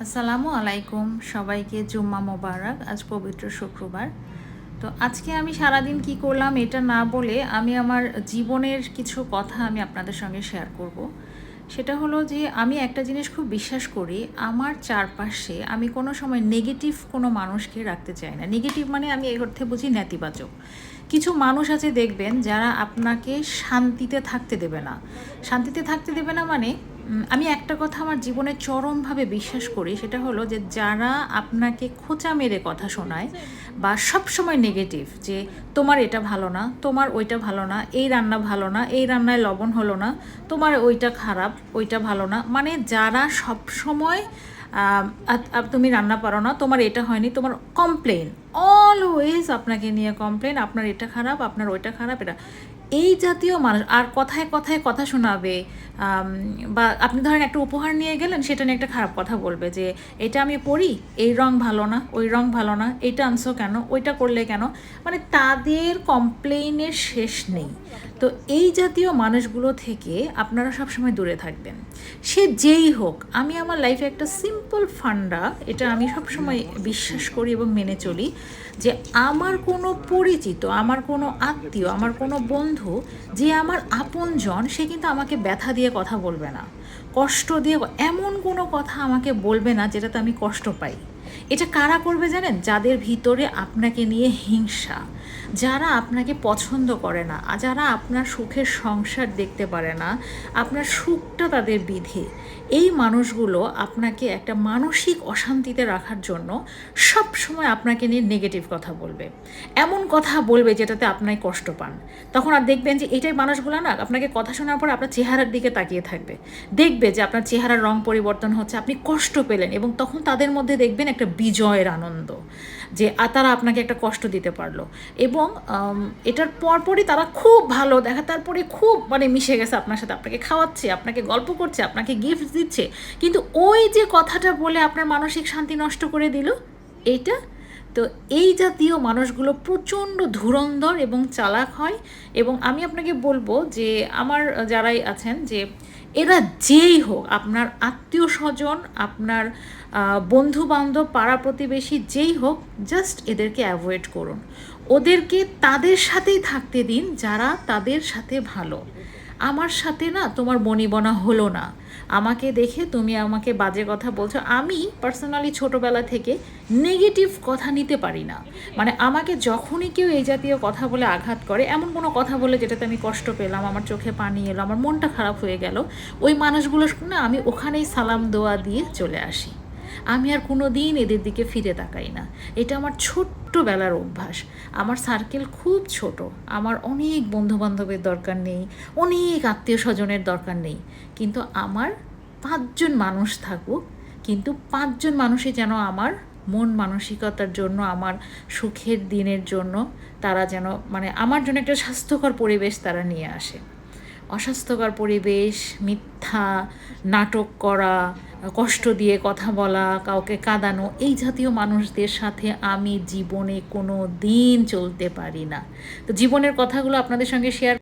আসসালামু আলাইকুম সবাইকে জুম্মা মোবারক, আজ পবিত্র শুক্রবার। তো আজকে আমি সারাদিন কি করলাম এটা না বলে আমি আমার জীবনের কিছু কথা আমি আপনাদের সঙ্গে শেয়ার করব। সেটা হলো যে আমি একটা জিনিস খুব বিশ্বাস করি, আমার চারপাশে আমি কোনো সময় নেগেটিভ কোনো মানুষকে রাখতে চাই না। নেগেটিভ মানে আমি এই অর্থে বুঝি নেতিবাচক। কিছু মানুষ আছে দেখবেন যারা আপনাকে শান্তিতে থাকতে দেবে না। শান্তিতে থাকতে দেবে না মানে আমি একটা কথা আমার জীবনে চরমভাবে বিশ্বাস করি সেটা হলো যে যারা আপনাকে খোঁচা মেরে কথা শোনায় বা সব সময় নেগেটিভ যে তোমার এটা ভালো না তোমার ওইটা ভালো না এই রান্না ভালো না এই রান্নায় লবণ হলো না তোমার ওইটা খারাপ ওইটা ভালো না মানে যারা সব সময় আম, আ- আ- তুমি রান্না পারো না তোমার এটা হয়নি তোমার কমপ্লেন অলওয়েজ আপনাকে নিয়ে কমপ্লেন আপনার এটা খারাপ আপনার ওইটা খারাপ এটা এই জাতীয় মানুষ আর কথায় কথায় কথা শোনাবে বা আপনি ধরেন একটা উপহার নিয়ে গেলেন, সেটা নিয়ে একটা খারাপ কথা বলবে যে, এটা আমি পড়ি, এই রং ভালো না, ওই রং ভালো না, এটা আনছো কেন, ওইটা করলে কেন? মানে তাদের কমপ্লেইনের শেষ নেই। তো এই জাতীয় মানুষগুলো থেকে আপনারা সবসময় দূরে থাকবেন। সে যেই হোক, আমি আমার লাইফে একটা সিম্পল ফান্ডা এটা আমি সবসময় বিশ্বাস করি এবং মেনে চলি যে, আমার কোনো পরিচিত, আমার কোনো আত্মীয়, আমার কোনো বন্ধু যে আমার আপনজন, সে কিন্তু আমাকে ব্যথা দিয়ে কথা বলবে না। কষ্ট দিয়ে এমন কোনো কথা আমাকে বলবে না যেটাতে আমি কষ্ট পাই। এটা কারা করবে জানেন? যাদের ভিতরে আপনাকে নিয়ে হিংসা, যারা আপনাকে পছন্দ করে না, আর যারা আপনার সুখের সংসার দেখতে পারে না, আপনার সুখটা তাদের বিধি। এই মানুষগুলো আপনাকে একটা মানসিক অশান্তিতে রাখার জন্য সব সময় আপনাকে নিয়ে নেগেটিভ কথা বলবে। এমন কথা বলবে যেটাতে আপনার কষ্ট পান। তখন আর দেখবেন যে এটাই মানুষগুলো না, আপনাকে কথা শোনার পর আপনার চেহারার দিকে তাকিয়ে থাকবে। দেখবে যে আপনার চেহারার রং পরিবর্তন হচ্ছে, আপনি কষ্ট পেলেন এবং তখন তাদের মধ্যে দেখবেন একটা বিজয়ের আনন্দ, যে তারা আপনাকে একটা কষ্ট দিতে পারল। এবং এটার পরপরই তারা খুব ভালো, দেখা, তারপরে খুব মানে মিশে গেছে আপনার সাথে। আপনাকে খাওয়াচ্ছে, আপনাকে গল্প করছে, আপনাকে গিফট দিচ্ছে। কিন্তু ওই যে কথাটা বলে আপনার মানসিক শান্তি নষ্ট করে দিল, এইটা তো এই জাতীয় মানুষগুলো প্রচণ্ড ধুরন্ধর এবং চালাক হয় এবং আমি আপনাকে বলব যে আমার যারাই আছেন যে এরা যেই হোক, আপনার আত্মীয় স্বজন, আপনার বন্ধু বান্ধব পাড়া প্রতিবেশী যেই হোক জাস্ট এদেরকে অ্যাভয়েড করুন। ওদেরকে তাদের সাথেই থাকতে দিন যারা তাদের সাথে ভালো। আমার সাথে না তোমার বনিবনা হলো না। আমাকে দেখে তুমি আমাকে বাজে কথা বলছো, আমি পার্সোনালি ছোটোবেলা থেকে নেগেটিভ কথা নিতে পারি না। মানে আমাকে যখনই কেউ এই জাতীয় কথা বলে আঘাত করে, এমন কোনো কথা বলে যেটাতে আমি কষ্ট পেলাম, আমার চোখে পানি এলো, আমার মনটা খারাপ হয়ে গেল, ওই মানুষগুলো না আমি ওখানেই সালাম দোয়া দিয়ে চলে আসি। আমি আর কোনো দিন এদের দিকে ফিরে তাকাই না। এটা আমার ছোট্টবেলার অভ্যাস। আমার সার্কেল খুব ছোট। আমার অনেক বন্ধু বান্ধবের দরকার নেই, অনেক আত্মীয় স্বজনের দরকার নেই। কিন্তু আমার পাঁচজন মানুষ থাকুক, কিন্তু পাঁচজন মানুষই যেন আমার মন মানসিকতার জন্য, আমার সুখের দিনের জন্য, তারা যেন মানে আমার জন্য একটা স্বাস্থ্যকর পরিবেশ তারা নিয়ে আসে। অস্বাস্থ্যকর পরিবেশ, মিথ্যা, নাটক করা, কষ্ট দিয়ে কথা বলা, কাউকে কাঁদানো, এই জাতীয় মানুষদের সাথে আমি জীবনে কোনো দিন চলতে পারি না। তো জীবনের কথাগুলো আপনাদের সঙ্গে শেয়ার